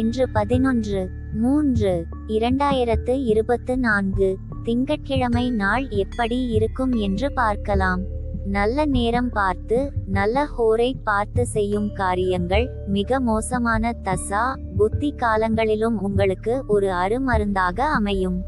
இன்று பதினொன்று மூன்று இரண்டாயிரத்து இருபத்து நான்கு திங்கட்கிழமை நாள் எப்படி இருக்கும் என்று பார்க்கலாம். நல்ல நேரம் பார்த்து நல்ல ஹோரை பார்த்து செய்யும் காரியங்கள் மிக மோசமான தசா புத்தி காலங்களிலும் உங்களுக்கு ஒரு அருமருந்தாக அமையும்.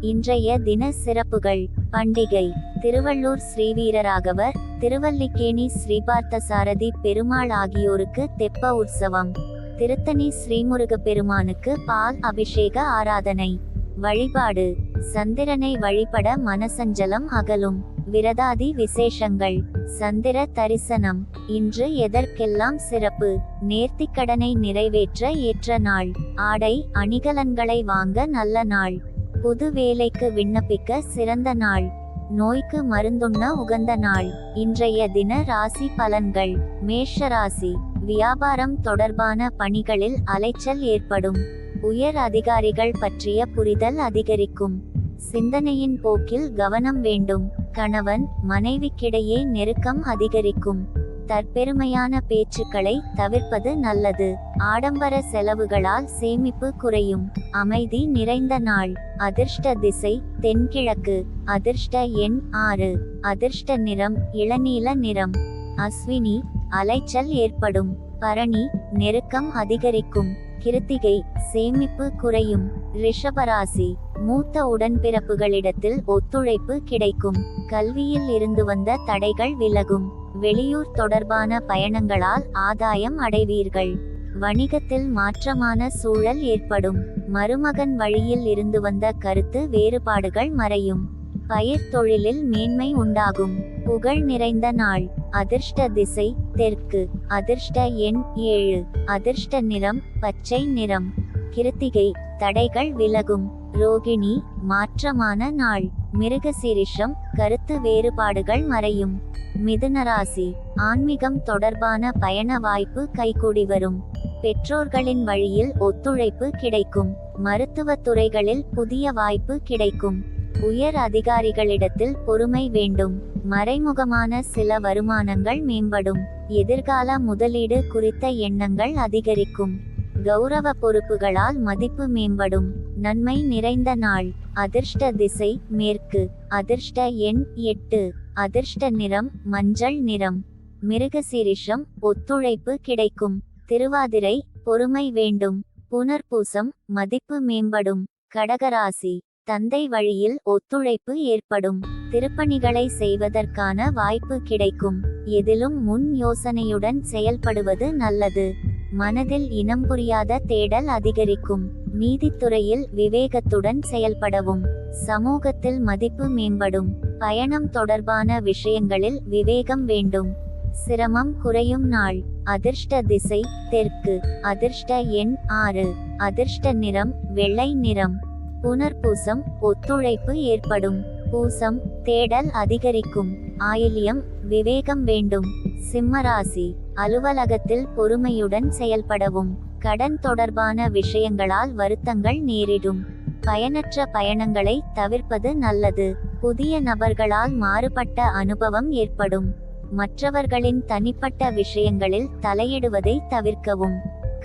இன்றைய தின சிறப்புகள் பண்டிகை திருவள்ளூர் ஸ்ரீவீரராகவர் திருவல்லிக்கேணி ஸ்ரீபார்த்த சாரதி பெருமாள் ஆகியோருக்கு தெப்ப உற்சவம். திருத்தணி ஸ்ரீமுருக பெருமானுக்கு பால் அபிஷேக ஆராதனை. வழிபாடு. சந்திரனை வழிபட மனசஞ்சலம் அகலும். விரதாதி விசேஷங்கள். சந்திர தரிசனம். இன்று எதற்கெல்லாம் சிறப்பு? நேர்த்திக்கடனை நிறைவேற்ற ஏற்ற நாள். ஆடை அணிகலன்களை வாங்க நல்ல நாள். புது வேலைக்கு விண்ணப்பிக்க சிறந்த நாள். நோய்க்கு மருந்துண்ண உகந்த நாள். இன்றைய தின ராசி பலன்கள். மேஷ ராசி. வியாபாரம் தொடர்பான பணிகளில் அலைச்சல் ஏற்படும். உயர் அதிகாரிகள் பற்றிய புரிதல் அதிகரிக்கும். சிந்தனையின் போக்கில் கவனம் வேண்டும். கணவன் மனைவிக்கிடையே நெருக்கம் அதிகரிக்கும். தற்பெருமையான பேச்சுக்களை தவிர்ப்பது நல்லது. ஆடம்பர செலவுகளால் சேமிப்பு குறையும். அமைதி நிறைந்த நாள். அதிர்ஷ்ட திசை தென்கிழக்கு. அதிர்ஷ்ட எண் ஆறு. அதிர்ஷ்ட நிறம் இளநீல நிறம். அஸ்வினி அலைச்சல் ஏற்படும். பரணி நெருக்கம் அதிகரிக்கும். கிருத்திகை சேமிப்பு குறையும். ரிஷபராசி மூத்த உடன்பிறப்புகளிடத்தில் ஒத்துழைப்பு கிடைக்கும். கல்வியில் இருந்து வந்த தடைகள் விலகும். வெளியூர் தொடர்பான பயணங்களால் ஆதாயம் அடைவீர்கள். வணிகத்தில் மாற்றமான சூழல் ஏற்படும். மருமகன் வழியில் இருந்து வந்த கருத்து வேறுபாடுகள் மறையும். பயிர் தொழிலில் மேன்மை உண்டாகும். புகழ் நிறைந்த நாள். அதிர்ஷ்ட திசை தெற்கு. அதிர்ஷ்ட எண் ஏழு. அதிர்ஷ்ட நிறம் பச்சை நிறம். கிருத்திகை தடைகள் விலகும். ரோகிணி மாற்றமான நாள். மிருகசீரிஷம் கருத்து வேறுபாடுகள் மறையும். மிதுனராசி ஆன்மீகம் தொடர்பான பயண வாய்ப்பு கைகூடி வரும். பெற்றோர்களின் வழியில் ஒத்துழைப்பு கிடைக்கும். மருத்துவ துறைகளில் புதிய வாய்ப்பு கிடைக்கும். உயர் அதிகாரிகளிடத்தில் பொறுமை வேண்டும். மறைமுகமான சில வருமானங்கள் மேம்படும். எதிர்கால முதலீடு குறித்த எண்ணங்கள் அதிகரிக்கும். கௌரவ பொறுப்புகளால் மதிப்பு மேம்படும். நன்மை நிறைந்த நாள். அதிர்ஷ்ட திசை மேற்கு. அதிர்ஷ்ட எண் எட்டு. அதிர்ஷ்ட நிறம் மஞ்சள் நிறம். மிருகசீரிஷம் ஒத்துழைப்பு கிடைக்கும். திருவாதிரை பொறுமை வேண்டும். புனர்பூசம் மதிப்பு மேம்படும். கடகராசி. தந்தை வழியில் ஒத்துழைப்பு ஏற்படும். திருப்பணிகளை செய்வதற்கான வாய்ப்பு கிடைக்கும். எதிலும் முன் யோசனையுடன் செயல்படுவது நல்லது. மனதில் இனம் புரியாத தேடல் அதிகரிக்கும். நீதித்துறையில் விவேகத்துடன் செயல்படவும். சமூகத்தில் மதிப்பு மேம்படும். பயணம் தொடர்பான விஷயங்களில் விவேகம் வேண்டும். சிரமம் குறையும் நாள். அதிர்ஷ்ட திசை தெற்கு. அதிர்ஷ்ட எண் ஆறு. அதிர்ஷ்ட நிறம் வெள்ளை நிறம். புனர்பூசம் ஒத்துழைப்பு ஏற்படும். பூசம் தேடல் அதிகரிக்கும். ஆயில்யம் விவேகம் வேண்டும். சிம்மராசி அலுவலகத்தில் பொறுமையுடன் செயல்படவும். கடன் தொடர்பான விஷயங்களால் வருத்தங்கள் நேரிடும். பயனற்ற பயணங்களை தவிர்ப்பது நல்லது. புதிய நபர்களால் மாறுபட்ட அனுபவம் ஏற்படும். மற்றவர்களின் தனிப்பட்ட விஷயங்களில் தலையிடுவதை தவிர்க்கவும்.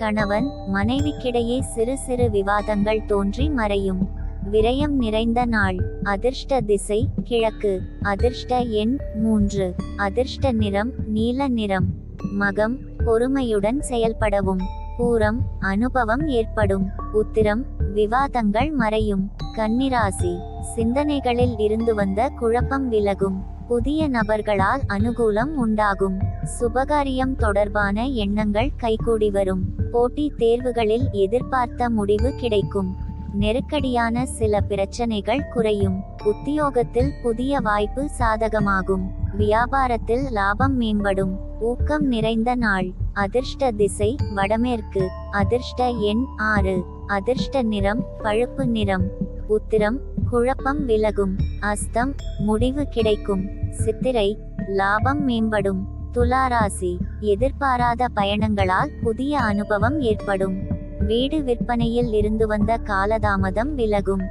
கணவன் மனைவிக்கிடையே சிறு சிறு விவாதங்கள் தோன்றி மறையும். விரயம் நிறைந்த நாள். அதிர்ஷ்ட திசை கிழக்கு. அதிர்ஷ்ட எண் மூன்று. அதிர்ஷ்ட நிறம் நீல நிறம். மகம் பொறுமையுடன் செயல்படவும். பூரம் அனுபவம் ஏற்படும். உத்திரம் விவாதங்கள் மறையும். கன்னிராசி. சிந்தனைகளில் இருந்து வந்த குழப்பம் விலகும். புதிய நபர்களால் அனுகூலம் உண்டாகும். சுபகாரியம் தொடர்பான எண்ணங்கள் கைகூடி வரும். போட்டி தேர்வுகளில் எதிர்பார்த்த முடிவு கிடைக்கும். நெருக்கடியான சில பிரச்சனைகள் குறையும். உத்தியோகத்தில் புதிய வாய்ப்பு சாதகமாகும். வியாபாரத்தில் லாபம் மேம்படும். ஊக்கம் நிறைந்த நாள். அதிர்ஷ்ட திசை வடமேற்கு. அதிர்ஷ்ட எண் ஆறு. அதிர்ஷ்ட நிறம் பழுப்பு நிறம். உத்திரம் குழப்பம் விலகும். அஸ்தம் முடிவு கிடைக்கும். சித்திரை லாபம் மேம்படும். துளாராசி எதிர்பாராத பயணங்களால் புதிய அனுபவம் ஏற்படும். வீடு விற்பனையில் இருந்து வந்த காலதாமதம் விலகும்.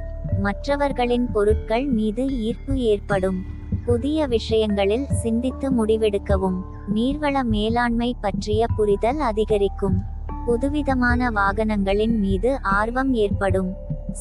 மற்றவர்களின் பொருட்கள் மீது ஈர்ப்பு ஏற்படும். புதிய விஷயங்களில் சிந்தித்து முடிவெடுக்கவும் நீர்வள மேலாண்மை பற்றிய புரிதல் அதிகரிக்கும். புதுவிதமான வாகனங்களின் மீது ஆர்வம் ஏற்படும்.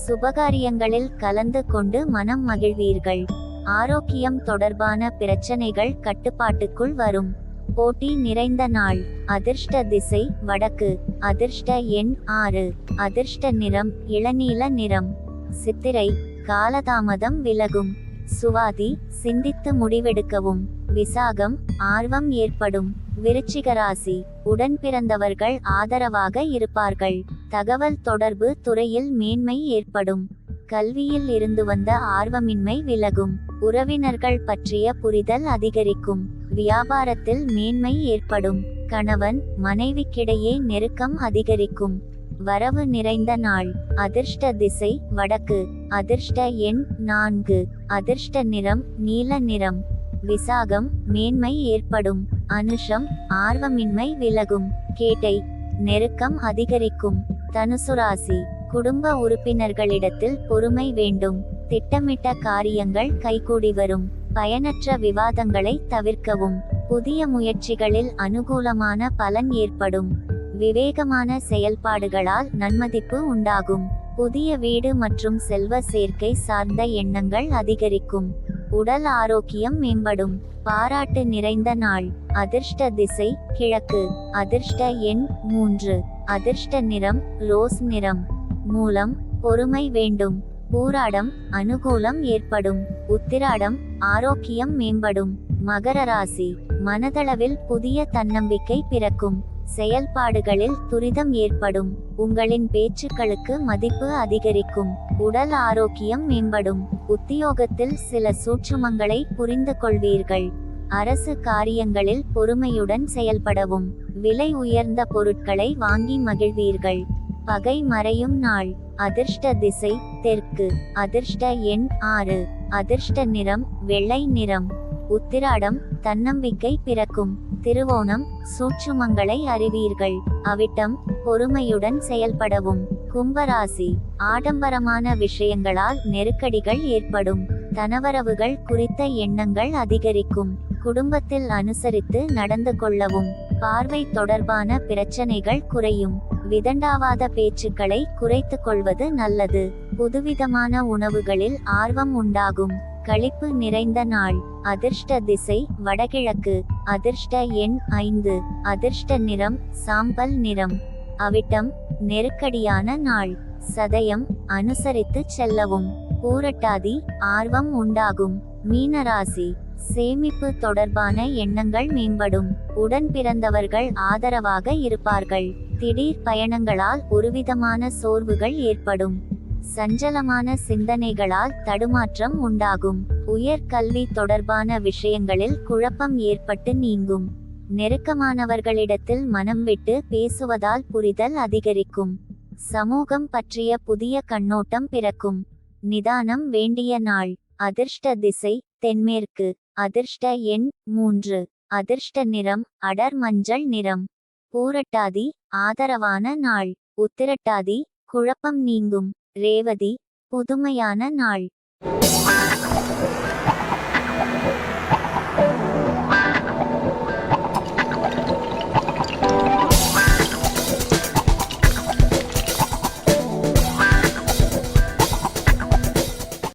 சுபகாரியங்களில் கலந்து கொண்டு மனம் மகிழ்வீர்கள். ஆரோக்கியம் தொடர்பான பிரச்சனைகள் கட்டுப்பாட்டுக்குள் வரும். போட்டி நிறைந்த நாள். அதிர்ஷ்ட திசை வடக்கு. அதிர்ஷ்ட எண் ஆறு. அதிர்ஷ்ட நிறம் இளநீல நிறம். சித்திரை காலதாமதம் விலகும். சுவாதி சிந்தித்து முடிவெடுக்கவும். விசாகம் ஆர்வம் ஏற்படும். விருச்சிகராசி உடன்பிறந்தவர்கள் உடன் பிறந்தவர்கள் ஆதரவாக இருப்பார்கள். தகவல் தொடர்பு துறையில் மேன்மை ஏற்படும். கல்வியில் இருந்து வந்த ஆர்வமின்மை விலகும். உறவினர்கள் பற்றிய புரிதல் அதிகரிக்கும். வியாபாரத்தில் மேன்மை ஏற்படும். கணவன் மனைவிக்கிடையே நெருக்கம் அதிகரிக்கும். வரவு நிறைந்த நாள். அதிர்ஷ்ட திசை வடக்கு. அதிர்ஷ்ட எண் நான்கு. அதிர்ஷ்ட நிறம் நீல நிறம். விசாகம் மேன்மை ஏற்படும். அனுஷம் ஆர்வமின்மை விலகும். கேட்டை நெருக்கம் அதிகரிக்கும். தனுசு ராசி குடும்ப உறுப்பினர்களிடத்தில் பொறுமை வேண்டும். திட்டமிட்ட காரியங்கள் கைகூடி வரும். பயனற்ற விவாதங்களை தவிர்க்கவும். புதிய முயற்சிகளில் அனுகூலமான பலன் ஏற்படும். விவேகமான செயல்பாடுகளால் நன்மதிப்பு உண்டாகும். புதிய வீடு மற்றும் செல்வ சேர்க்கை சார்ந்த எண்ணங்கள் அதிகரிக்கும். உடல் ஆரோக்கியம் மேம்படும். பாராட்டு நிறைந்த நாள். அதிர்ஷ்ட திசை கிழக்கு. அதிர்ஷ்ட எண் மூன்று. அதிர்ஷ்ட நிறம் ரோஸ் நிறம். மூலம் பொறுமை வேண்டும். பூராடம் அனுகூலம் ஏற்படும். உத்திராடம் ஆரோக்கியம் மேம்படும். மகர ராசி. மனதளவில் புதிய தன்னம்பிக்கை பிறக்கும். செயல்பாடுகளில் துரிதம் ஏற்படும். உங்களின் பேச்சுக்களுக்கு மதிப்பு அதிகரிக்கும். உடல் ஆரோக்கியம் மேம்படும். உத்தியோகத்தில் சில சூட்சுமங்களை புரிந்து கொள்வீர்கள். அரசு காரியங்களில் பொறுமையுடன் செயல்படவும். விலை உயர்ந்த பொருட்களை வாங்கி மகிழ்வீர்கள். பகை மறையும் நாள். அதிர்ஷ்ட திசை தெற்கு. அதிர்ஷ்ட எண் ஆறு. அதிர்ஷ்ட நிறம் வெள்ளை நிறம். உத்திராடம் தன்னம்பிக்கை பிறக்கும். திருவோணம் சூட்சுமங்களை அறிவீர்கள். அவிட்டம் பொறுமையுடன் செயல்படவும். கும்பராசி ஆடம்பரமான விஷயங்களால் நெருக்கடிகள் ஏற்படும். தனவரவுகள் குறித்த எண்ணங்கள் அதிகரிக்கும். குடும்பத்தில் அனுசரித்து நடந்து கொள்ளவும். பார்வை தொடர்பான பிரச்சனைகள் குறையும். விதண்டாவாத பேச்சுக்களை குறைத்து கொள்வது நல்லது. புதுவிதமான உணவுகளில் ஆர்வம் உண்டாகும். களிப்பு நிறைந்த நாள். அதிர்ஷ்ட திசை வடகிழக்கு. அதிர்ஷ்ட எண் ஐந்து. அதிர்ஷ்ட நிறம் சாம்பல் நிறம். அவிட்டம் நெருக்கடியான நாள். சதயம் அனுசரித்து செல்லவும். பூரட்டாதி ஆர்வம் உண்டாகும். மீனராசி. சேமிப்பு தொடர்பான எண்ணங்கள் மேம்படும். உடன் பிறந்தவர்கள் ஆதரவாக இருப்பார்கள். திடீர் பயணங்களால் ஒருவிதமான சோர்வுகள் ஏற்படும். சஞ்சலமான சிந்தனைகளால் தடுமாற்றம் உண்டாகும். உயர்கல்வி தொடர்பான விஷயங்களில் குழப்பம் ஏற்பட்டு நீங்கும். நெருக்கமானவர்களிடத்தில் மனம் விட்டு பேசுவதால் புரிதல் அதிகரிக்கும். சமூகம் பற்றிய புதிய கண்ணோட்டம் பிறக்கும். நிதானம் வேண்டிய நாள். அதிர்ஷ்ட திசை தென்மேற்கு. அதிர்ஷ்ட எண் மூன்று. அதிர்ஷ்ட நிறம் அடர் மஞ்சள் நிறம். பூரட்டாதி ஆதரவான நாள். உத்திரட்டாதி குழப்பம் நீங்கும். ரேவதி புதுமையான நாள்.